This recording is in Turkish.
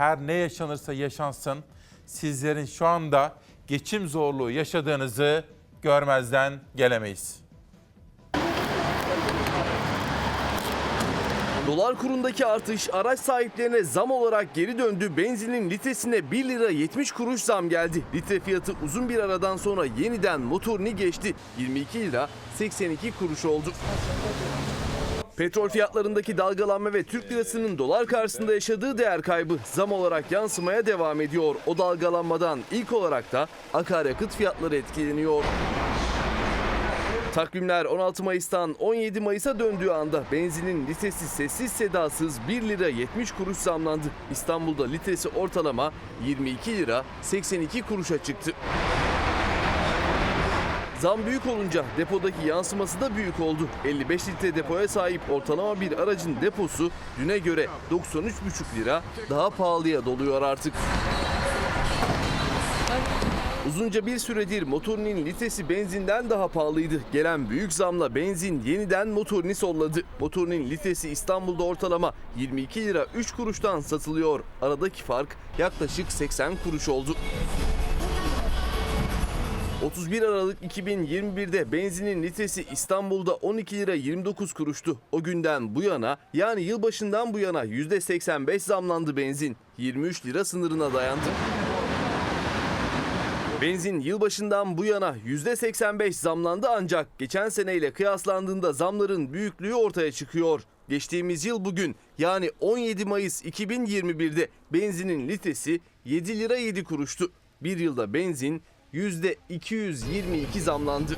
her ne yaşanırsa yaşansın sizlerin şu anda geçim zorluğu yaşadığınızı görmezden gelemeyiz. Dolar kurundaki artış araç sahiplerine zam olarak geri döndü. Benzinin litresine 1 lira 70 kuruş zam geldi. Litre fiyatı uzun bir aradan sonra yeniden motorunu geçti. 22 lira 82 kuruş oldu. Petrol fiyatlarındaki dalgalanma ve Türk lirasının dolar karşısında yaşadığı değer kaybı zam olarak yansımaya devam ediyor. O dalgalanmadan ilk olarak da akaryakıt fiyatları etkileniyor. Takvimler 16 Mayıs'tan 17 Mayıs'a döndüğü anda benzinin litresi sessiz sedasız 1 lira 70 kuruş zamlandı. İstanbul'da litresi ortalama 22 lira 82 kuruşa çıktı. Zam büyük olunca depodaki yansıması da büyük oldu. 55 litre depoya sahip ortalama bir aracın deposu düne göre 93,5 lira daha pahalıya doluyor artık. Uzunca bir süredir motorinin litresi benzinden daha pahalıydı. Gelen büyük zamla benzin yeniden motorini solladı. Motorinin litresi İstanbul'da ortalama 22 lira 3 kuruştan satılıyor. Aradaki fark yaklaşık 80 kuruş oldu. 31 Aralık 2021'de benzinin litresi İstanbul'da 12 lira 29 kuruştu. O günden bu yana yani yılbaşından bu yana %85 zamlandı benzin. 23 lira sınırına dayandı. Benzin yılbaşından bu yana %85 zamlandı ancak geçen seneyle kıyaslandığında zamların büyüklüğü ortaya çıkıyor. Geçtiğimiz yıl bugün yani 17 Mayıs 2021'de benzinin litresi 7 lira 7 kuruştu. Bir yılda benzin %222 zamlandı.